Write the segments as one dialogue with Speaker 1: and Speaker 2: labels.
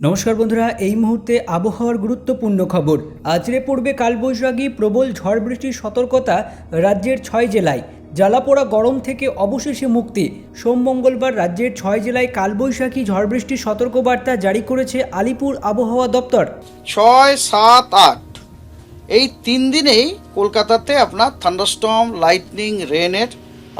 Speaker 1: নমস্কার বন্ধুরা, এই মুহূর্তে আবহাওয়ার গুরুত্বপূর্ণ খবর। আজরে পড়বে কালবৈশাখী, প্রবল ঝড় বৃষ্টির সতর্কতা রাজ্যের ছয় জেলায়। জ্বালাপোড়া গরম থেকে অবশেষে মুক্তি। সোম মঙ্গলবার রাজ্যের ছয় জেলায় কালবৈশাখী ঝড় বৃষ্টির সতর্কবার্তা জারি করেছে আলিপুর আবহাওয়া দপ্তর।
Speaker 2: ছয়, সাত, আট। এই তিন দিনেই কলকাতাতে আপনার থান্ডারস্টর্ম লাইটনিং রেনের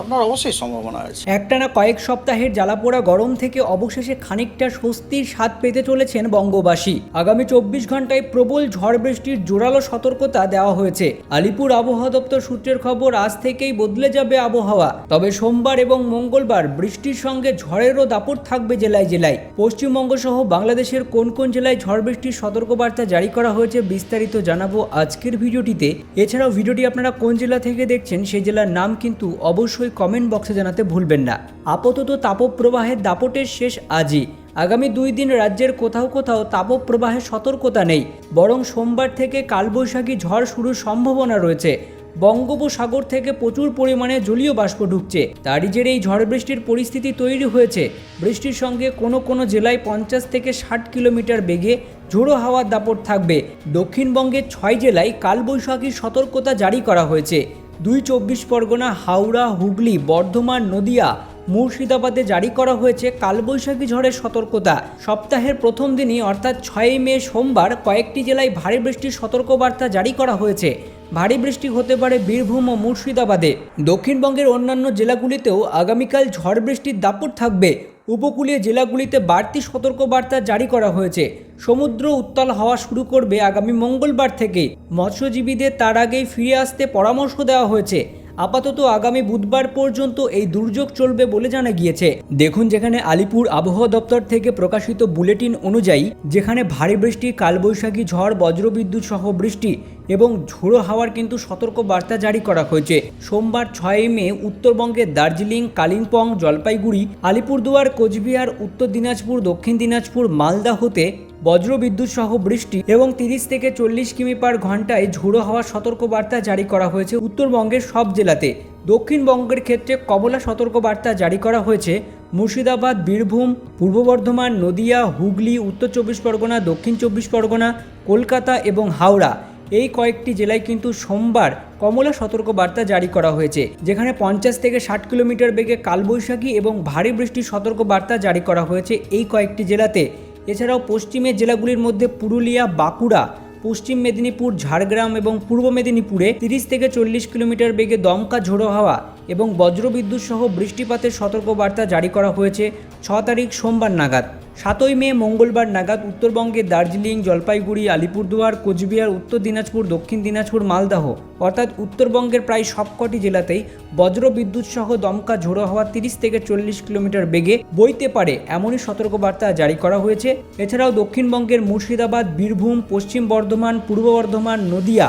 Speaker 2: আপনার অবশ্যই সম্ভাবনা আছে।
Speaker 1: একটানা কয়েক সপ্তাহের জ্বালাপোড়া গরম থেকে অবশেষে খানিকটা স্বস্তির স্বাদ পেতে চলেছেন বঙ্গবাসী। আগামী চব্বিশ ঘন্টায় প্রবল ঝড় বৃষ্টির জোরালো সতর্কতা দেওয়া হয়েছে। আলিপুর আবহাওয়া দপ্তর সূত্রের খবর, আজ থেকেই বদলে যাবে আবহাওয়া। তবে সোমবার এবং মঙ্গলবার বৃষ্টির সঙ্গে ঝড়েরও দাপট থাকবে জেলায় জেলায়। পশ্চিমবঙ্গ সহ বাংলাদেশের কোন কোন জেলায় ঝড় বৃষ্টির সতর্কবার্তা জারি করা হয়েছে বিস্তারিত জানাব আজকের ভিডিওটিতে। এছাড়াও ভিডিওটি আপনারা কোন জেলা থেকে দেখছেন সেই জেলার নাম কিন্তু অবশ্যই কমেন্ট বক্সে জানাতে ভুলবেন না। আপাতত তাপপ্রবাহের দাপটের শেষ আজই। আগামী দুই দিন রাজ্যের কোথাও কোথাও তাপপ্রবাহের সতর্কতা নেই। বরং সোমবার থেকে কালবৈশাখী ঝড় শুরুর সম্ভাবনা রয়েছে। বঙ্গোপসাগর থেকে প্রচুর পরিমাণে জলীয় বাষ্প ঢুকছে। তারই জেরে এই ঝড় বৃষ্টির পরিস্থিতি তৈরি হয়েছে। বৃষ্টির সঙ্গে কোনো কোনো জেলায় পঞ্চাশ থেকে ষাট কিলোমিটার বেগে ঝোড়ো হাওয়ার দাপট থাকবে। দক্ষিণবঙ্গের ছয় জেলায় কালবৈশাখীর সতর্কতা জারি করা হয়েছে। দুই চব্বিশ পরগনা, হাওড়া, হুগলি, বর্ধমান, নদিয়া মুর্শিদাবাদে জারি করা হয়েছে কালবৈশাখী ঝড়ের সতর্কতা। সপ্তাহের প্রথম দিনই অর্থাৎ ছয়ই মে সোমবার কয়েকটি জেলায় ভারী বৃষ্টির সতর্কবার্তা জারি করা হয়েছে। ভারী বৃষ্টি হতে পারে বীরভূম ও মুর্শিদাবাদে। দক্ষিণবঙ্গের অন্যান্য জেলাগুলিতেও আগামীকাল ঝড় বৃষ্টির দাপট থাকবে। উপকূলীয় জেলাগুলিতে বাড়তি সতর্কবার্তা জারি করা হয়েছে। সমুদ্র উত্তাল হওয়া শুরু করবে আগামী মঙ্গলবার থেকে। মৎস্যজীবীদের তার আগেই ফিরে আসতে পরামর্শ দেওয়া হয়েছে। আপাতত আগামী বুধবার পর্যন্ত এই দুর্যোগ চলবে বলে জানা গিয়েছে। দেখুন যেখানে আলিপুর আবহাওয়া দপ্তর থেকে প্রকাশিত বুলেটিন অনুযায়ী, যেখানে ভারী বৃষ্টি, কালবৈশাখী ঝড়, বজ্রবিদ্যুৎ সহ বৃষ্টি এবং ঝোড়ো হাওয়ার কিন্তু সতর্ক বার্তা জারি করা হয়েছে। সোমবার ছয়ই মে উত্তরবঙ্গের দার্জিলিং, কালিম্পং, জলপাইগুড়ি, আলিপুরদুয়ার, কোচবিহার, উত্তর দিনাজপুর, দক্ষিণ দিনাজপুর, মালদা হতে বজ্রবিদ্যুৎ সহ বৃষ্টি এবং তিরিশ থেকে চল্লিশ কিমি পার ঘন্টায় ঝোড়ো হওয়ার সতর্কবার্তা জারি করা হয়েছে উত্তরবঙ্গের সব জেলাতে। দক্ষিণবঙ্গের ক্ষেত্রে কমলা সতর্কবার্তা জারি করা হয়েছে মুর্শিদাবাদ, বীরভূম, পূর্ব বর্ধমান, নদিয়া, হুগলি, উত্তর চব্বিশ পরগনা, দক্ষিণ চব্বিশ পরগনা, কলকাতা এবং হাওড়া। এই কয়েকটি জেলায় কিন্তু সোমবার কমলা সতর্কবার্তা জারি করা হয়েছে, যেখানে পঞ্চাশ থেকে ষাট কিলোমিটার বেগে কালবৈশাখী এবং ভারী বৃষ্টির সতর্কবার্তা জারি করা হয়েছে এই কয়েকটি জেলাতে। এছাড়াও পশ্চিমের জেলাগুলির মধ্যে পুরুলিয়া, বাঁকুড়া, পশ্চিম মেদিনীপুর, ঝাড়গ্রাম এবং পূর্ব মেদিনীপুরে তিরিশ থেকে চল্লিশ কিলোমিটার বেগে দমকা ঝোড়ো হাওয়া এবং বজ্রবিদ্যুৎ সহ বৃষ্টিপাতের সতর্কবার্তা জারি করা হয়েছে ছ তারিখ সোমবার নাগাদ। সাতই মে, মঙ্গলবার নাগাদ উত্তরবঙ্গের দার্জিলিং, জলপাইগুড়ি, আলিপুরদুয়ার, কোচবিহার, উত্তর দিনাজপুর, দক্ষিণ দিনাজপুর, মালদাহ। অর্থাৎ উত্তরবঙ্গের প্রায় সবকটি জেলাতেই বজ্রবিদ্যুৎ সহ দমকা ঝোড়ো হওয়া তিরিশ থেকে চল্লিশ কিলোমিটার বেগে বইতে পারে এমনই সতর্কবার্তা জারি করা হয়েছে। এছাড়াও দক্ষিণবঙ্গের মুর্শিদাবাদ, বীরভূম, পশ্চিম বর্ধমান, পূর্ব বর্ধমান, নদিয়া,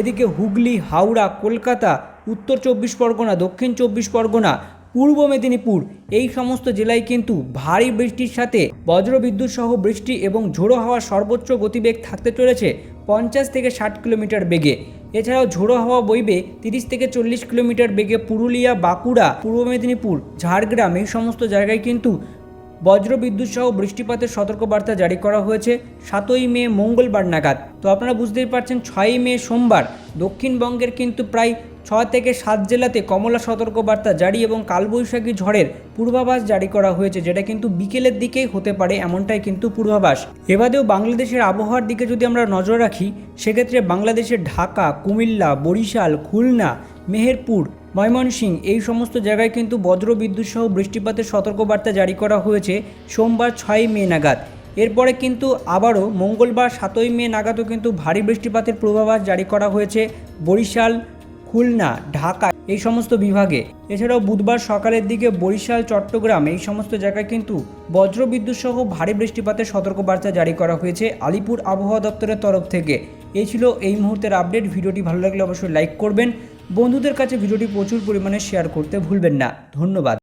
Speaker 1: এদিকে হুগলি, হাওড়া, কলকাতা, উত্তর চব্বিশ পরগনা, দক্ষিণ চব্বিশ পরগনা পূর্ব মেদিনীপুর। এই সমস্ত জেলায় কিন্তু ভারী বৃষ্টির সাথে বজ্রবিদ্যুৎ সহ বৃষ্টি এবং ঝোড়ো হাওয়ার সর্বোচ্চ গতিবেগ থাকতে চলেছে পঞ্চাশ থেকে ষাট কিলোমিটার বেগে। এছাড়াও ঝোড়ো হাওয়া বইবে তিরিশ থেকে চল্লিশ কিলোমিটার বেগে পুরুলিয়া, বাঁকুড়া, পূর্ব মেদিনীপুর, ঝাড়গ্রাম এই সমস্ত জায়গায় কিন্তু বজ্রবিদ্যুৎ সহ বৃষ্টিপাতের সতর্কবার্তা জারি করা হয়েছে সাতই মে মঙ্গলবার নাগাদ। তো আপনারা বুঝতেই পারছেন, ছয়ই মে সোমবার দক্ষিণবঙ্গের কিন্তু প্রায় ছ থেকে সাত জেলাতে কমলা সতর্কবার্তা জারি এবং কালবৈশাখী ঝড়ের পূর্বাভাস জারি করা হয়েছে, যেটা কিন্তু বিকেলের দিকেই হতে পারে, এমনটাই কিন্তু পূর্বাভাস। এবাদেও বাংলাদেশের আবহাওয়ার দিকে যদি আমরা নজর রাখি, সেক্ষেত্রে বাংলাদেশের ঢাকা, কুমিল্লা, বরিশাল, খুলনা, মেহেরপুর, ময়মনসিংহ এই সমস্ত জায়গায় কিন্তু বজ্রবিদ্যুৎ সহ বৃষ্টিপাতের সতর্কবার্তা জারি করা হয়েছে সোমবার ছয়ই মে নাগাদ। এরপরে কিন্তু আবারও মঙ্গলবার সাতই মে নাগাদও কিন্তু ভারী বৃষ্টিপাতের পূর্বাভাস জারি করা হয়েছে বরিশাল খুলনা, ঢাকা এই সমস্ত বিভাগে। এছাড়াও বুধবার সকালের দিকে বরিশাল, চট্টগ্রাম এই সমস্ত জায়গায় কিন্তু বজ্রবিদ্যুৎ সহ ভারী বৃষ্টিপাতের সতর্কবার্তা জারি করা হয়েছে আলিপুর আবহাওয়া দপ্তরের তরফ থেকে। এই ছিল এই মুহূর্তের আপডেট। ভিডিওটি ভালো লাগলে অবশ্যই লাইক করবেন। বন্ধুদের কাছে ভিডিওটি প্রচুর পরিমাণে শেয়ার করতে ভুলবেন না। ধন্যবাদ।